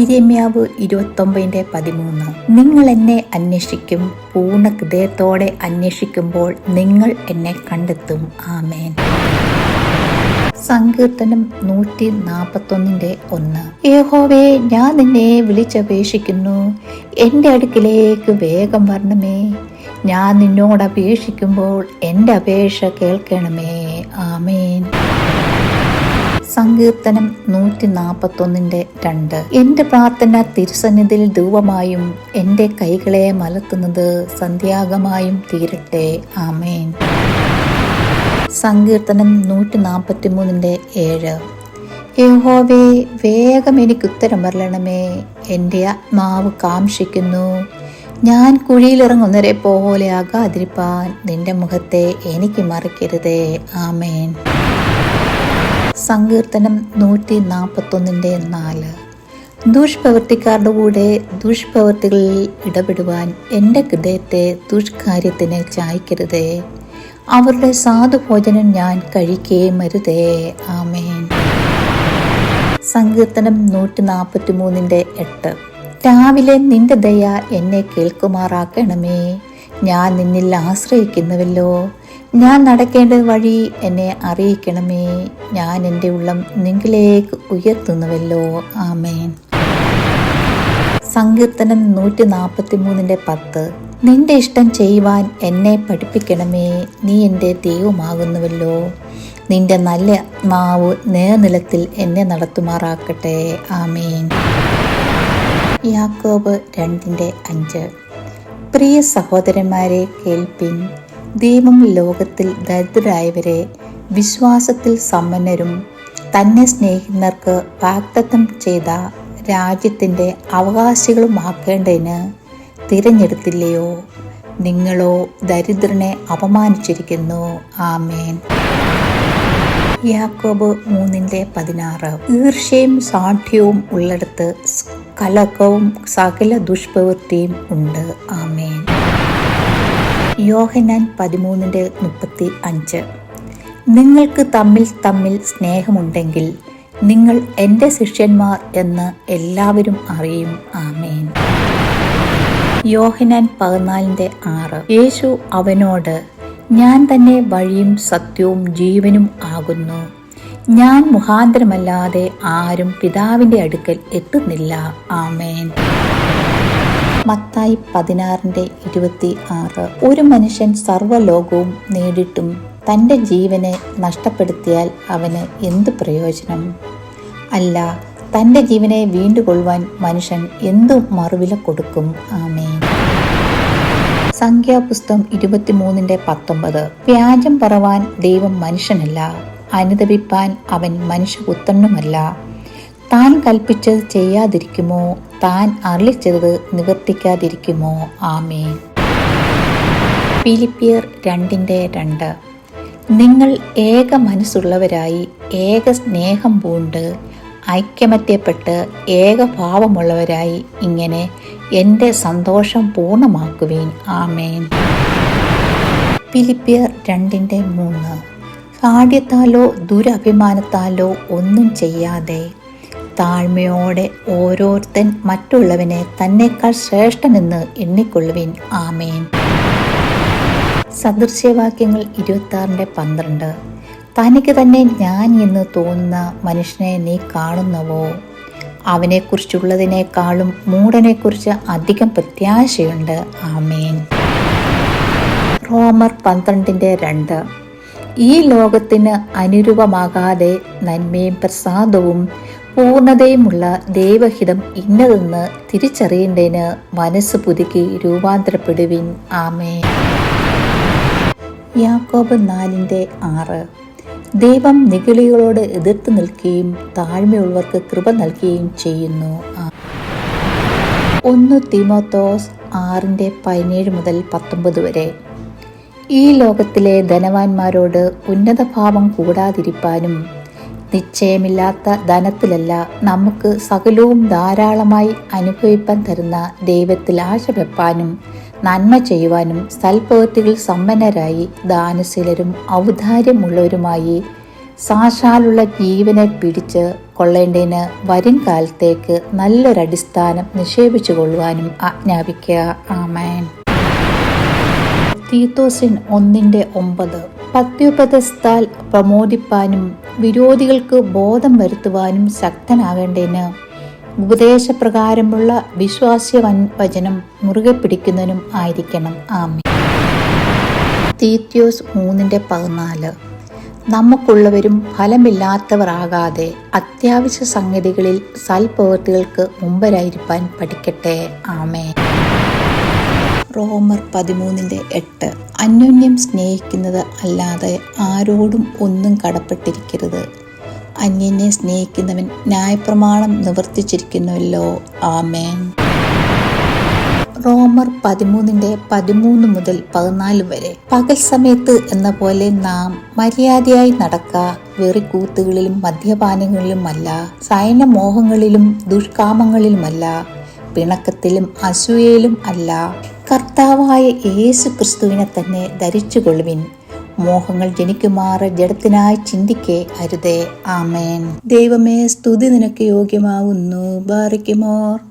ഇരമ്യാവ് ഇരുപത്തൊമ്പതിന്റെ പതിമൂന്ന്. നിങ്ങൾ എന്നെ അന്വേഷിക്കും പൂർണ ഹൃദയത്തോടെ അന്വേഷിക്കുമ്പോൾ നിങ്ങൾ എന്നെ കണ്ടെത്തും. ആമേൻ. സങ്കീർത്തനം നൂറ്റി നാൽപ്പത്തൊന്നിന്റെ ഒന്ന്. യഹോവേ ഞാൻ നിന്നെ വിളിച്ചപേക്ഷിക്കുന്നു. എന്റെ അടുക്കിലേക്ക് വേഗം വരണമേ. ഞാൻ നിന്നോട് അപേക്ഷിക്കുമ്പോൾ എന്റെ അപേക്ഷ കേൾക്കണമേ. ആമേൻ. സങ്കീർത്തനം നൂറ്റി നാൽപ്പത്തൊന്നിന്റെ രണ്ട്. എന്റെ പ്രാർത്ഥന തിരുസന്നിധിയിൽ ധൂവമായും എന്റെ കൈകളെ മലത്തുന്നത് സന്ധ്യാഗമായും തീരട്ടെ. ആമേൻ. സങ്കീർത്തനം നൂറ്റി നാൽപ്പത്തി മൂന്നിന്റെ ഏഴ്. യഹോവേ വേഗം എനിക്ക് ഉത്തരം വരണമേ എന്റെ ആത്മാവ് കാംക്ഷിക്കുന്നു. ഞാൻ കുഴിയിലിറങ്ങുന്നവരെ പോലെ ആകാതിരിപ്പാൻ നിന്റെ മുഖത്തെ എനിക്ക് മറിക്കരുതേ. ആമേൻ. സങ്കീർത്തനം നൂറ്റി നാൽപ്പത്തൊന്നിന്റെ നാല്. ദുഷ്പ്രവർത്തിക്കാരുടെ കൂടെ ദുഷ്പ്രവൃത്തികളിൽ ഇടപെടുവാൻ എന്റെ ഹൃദയത്തെ ദുഷ്കാര്യത്തിന് ചായ്ക്കരുതേ. അവരുടെ സാധുഭോജനം ഞാൻ കഴിക്കുകയും അരുതേ. ആമേൻ. സങ്കീർത്തനം നൂറ്റി നാൽപ്പത്തി മൂന്നിന്റെ എട്ട്. രാവിലെ നിന്റെ ദയ എന്നെ കേൾക്കുമാറാക്കണമേ. ഞാൻ നിന്നിൽ ആശ്രയിക്കുന്നുവല്ലോ. ഞാൻ നടക്കേണ്ട വഴി എന്നെ അറിയിക്കണമേ. ഞാൻ എന്റെ ഉള്ളം നിങ്കിലേക്ക് ഉയർത്തുന്നുവല്ലോ. ആമേൻ. സങ്കീർത്തനം നൂറ്റി നാൽപ്പത്തി മൂന്നിന്റെ പത്ത്. നിന്റെ ഇഷ്ടം ചെയ്യുവാൻ എന്നെ പഠിപ്പിക്കണമേ. നീ എന്റെ ദൈവമാകുന്നുവല്ലോ. നിന്റെ നല്ല മാവ് നേർനിലത്തിൽ എന്നെ നടത്തുമാറാക്കട്ടെ. ആമേൻ. യാക്കോബ് രണ്ടിന്റെ അഞ്ച്. പ്രിയ സഹോദരന്മാരെ കേൾപ്പിൻ. ദൈവം ലോകത്തിൽ ദരിദ്രരായവരെ വിശ്വാസത്തിൽ സമ്പന്നരും. തന്നെ സ്നേഹിക്കുന്നവർക്ക് വാഗ്ദത്തം ചെയ്ത രാജ്യത്തിന്റെ അവകാശികളുമാക്കേണ്ടതിന് തിരഞ്ഞെടുത്തില്ലയോ? നിങ്ങളോ ദരിദ്രനെ അപമാനിച്ചിരിക്കുന്നു. ആമേൻ. യാക്കോബ് മൂന്നിന്റെ പതിനാറ്. ഈർഷ്യയും സാഠ്യവും ഉള്ളിടത്ത് കലക്കവും സകല ദുഷ്പ്രവൃത്തിയും ഉണ്ട്. ആമേൻ. യോഹനാൻ പതിമൂന്നിന്റെ മുപ്പത്തി അഞ്ച്. നിങ്ങൾക്ക് തമ്മിൽ തമ്മിൽ സ്നേഹമുണ്ടെങ്കിൽ നിങ്ങൾ എന്റെ ശിഷ്യന്മാർ എന്ന് എല്ലാവരും അറിയും. ആമേൻ. യോഹനാൻ പതിനാലിന്റെ ആറ്. യേശു അവനോട് ഞാൻ തന്നെ വഴിയും സത്യവും ജീവനും ആകുന്നു. ഞാൻ മുഖാന്തരമല്ലാതെ ആരും പിതാവിന്റെ അടുക്കൽ എത്തുന്നില്ല. ആമേൻ. മത്തായി പതിനാറിന്റെ ഇരുപത്തി ആറ്. ഒരു മനുഷ്യൻ സർവലോകവും നേടിയിട്ടും തന്റെ ജീവനെ നഷ്ടപ്പെടുത്തിയാൽ അവന് എന്ത് പ്രയോജനം? അല്ല തന്റെ ജീവനെ വീണ്ടുകൊള്ളുവാൻ മനുഷ്യൻ എന്തു മറുവില കൊടുക്കും? ആമേ സംഖ്യാപുസ്തകം ഇരുപത്തിമൂന്നിന്റെ പത്തൊമ്പത്. വ്യാജം പറവാൻ ദൈവം മനുഷ്യനല്ല അനുദപിപ്പാൻ അവൻ മനുഷ്യപുത്രനുമല്ല താൻ കൽപ്പിച്ചത് ചെയ്യാതിരിക്കുമോ? താൻ അറിയിച്ചത് നിവർത്തിക്കാതിരിക്കുമോ? ആമേ ഫിലിപ്പിയർ രണ്ടിന്റെ രണ്ട്. നിങ്ങൾ ഏക മനസ്സുള്ളവരായി ഏക സ്നേഹം പൂണ്ട് ഐക്യമത്യപ്പെട്ട് ഏക ഏകഭാവമുള്ളവരായി ഇങ്ങനെ എന്റെ സന്തോഷം പൂർണമാക്കുവീൻ. ആമേൻ. ഫിലിപ്പിയർ രണ്ടിന്റെ മൂന്ന്. കാഠ്യത്താലോ ദുരഭിമാനത്താലോ ഒന്നും ചെയ്യാതെ താഴ്മയോടെ ഓരോരുത്തൻ മറ്റുള്ളവനെ തന്നെക്കാൾ ശ്രേഷ്ഠനെന്ന് എണ്ണിക്കൊള്ളുവിൻ. ആമേൻ. സദൃശ്യവാക്യങ്ങൾ ഇരുപത്തി പന്ത്രണ്ട്. തനിക്ക് തന്നെ ഞാൻ എന്ന് തോന്നുന്ന മനുഷ്യനെ നീ കാണുന്നവോ? അവനെക്കുറിച്ചുള്ളതിനേക്കാളും മൂടനെക്കുറിച്ച് അധികം പ്രത്യാശയുണ്ട്. ആമേൻ. റോമർ പന്ത്രണ്ടിന്റെ രണ്ട്. ഈ ലോകത്തിന് അനുരൂപമാകാതെ നന്മയും പ്രസാദവും പൂർണതയുമുള്ള ദൈവഹിതം ഇന്നതെന്ന് തിരിച്ചറിയേണ്ടതിന് മനസ്സ് പുതുക്കി രൂപാന്തരപ്പെടുവിൻ. ആമേ യാക്കോബ് നാലിന്റെ ആറ്. ദൈവം നിഗളികളോട് എതിർത്ത് നിൽക്കുകയും താഴ്മയുള്ളവർക്ക് കൃപ നൽകുകയും ചെയ്യുന്നു. ഒന്ന് തിമോത്തോസ് ആറിന്റെ പതിനേഴ് മുതൽ പത്തൊമ്പത് വരെ. ഈ ലോകത്തിലെ ധനവാന്മാരോട് ഉന്നതഭാവം കൂടാതിരിപ്പാനും നിശ്ചയമില്ലാത്ത ധനത്തിലല്ല നമുക്ക് സകലവും ധാരാളമായി അനുഭവിപ്പാൻ തരുന്ന ദൈവത്തിൽ ആശ വെപ്പാനും നന്മ ചെയ്യുവാനും സൽപ്രവൃത്തികൾ സമ്പന്നരായി ദാനശീലരും ഔദാര്യമുള്ളവരുമായി സാക്ഷാലുള്ള ജീവനെ പിടിച്ച് കൊള്ളേണ്ടതിന് വരും കാലത്തേക്ക് നല്ലൊരടിസ്ഥാനം നിക്ഷേപിച്ചു കൊള്ളുവാനും ആജ്ഞാപിക്കുക. ആമേൻ. തീത്തോസിൻ ഒന്നിന്റെ ഒമ്പത്. പത്യുപദസ്ഥാൽ പ്രമോദിപ്പാനും വിരോധികൾക്ക് ബോധം വരുത്തുവാനും ശക്തനാകേണ്ടതിന് ഉപദേശപ്രകാരമുള്ള വിശ്വാസ്യ വചനം മുറുകെ പിടിക്കുന്നതിനും ആയിരിക്കണം. ആമി തീത്യോസ് മൂന്നിന്റെ പതിനാല്. നമുക്കുള്ളവരും ഫലമില്ലാത്തവർ ആകാതെ അത്യാവശ്യ സംഗതികളിൽ സൽപ്രവൃത്തികൾക്ക് മുമ്പരായിരിക്കാൻ പഠിക്കട്ടെ. ആമേ റോമർ പതിമൂന്നിന്റെ എട്ട്. അന്യോന്യം സ്നേഹിക്കുന്നത് അല്ലാതെ ആരോടും ഒന്നും കടപ്പെട്ടിരിക്കരുത്. അന്യനെ സ്നേഹിക്കുന്നവൻ ന്യായപ്രമാണം നിവർത്തിച്ചിരിക്കുന്നുവല്ലോ. ആമേൻ. റോമർ പതിമൂന്നിന്റെ പതിമൂന്ന് മുതൽ പതിനാല് വരെ. പകൽ സമയത്ത് എന്ന പോലെ നാം മര്യാദയായി നടക്ക. വെറിക്കൂത്തുകളിലും മദ്യപാനങ്ങളിലുമല്ല. സൈനമോഹങ്ങളിലും ദുഷ്കാമങ്ങളിലുമല്ല. പിണക്കത്തിലും അസൂയയിലും അല്ല. കർത്താവായ യേശു ക്രിസ്തുവിനെ തന്നെ ധരിച്ചുകൊള്ളുവിൻ. മോഹങ്ങൾ ജനിക്കുമാറ് ജഡത്തിനായി ചിന്തിക്കേ അരുതേ. ആമേൻ. ദൈവമേ സ്തുതി നിനക്ക് യോഗ്യമാവുന്നു. ബാറിക്കുമോർ.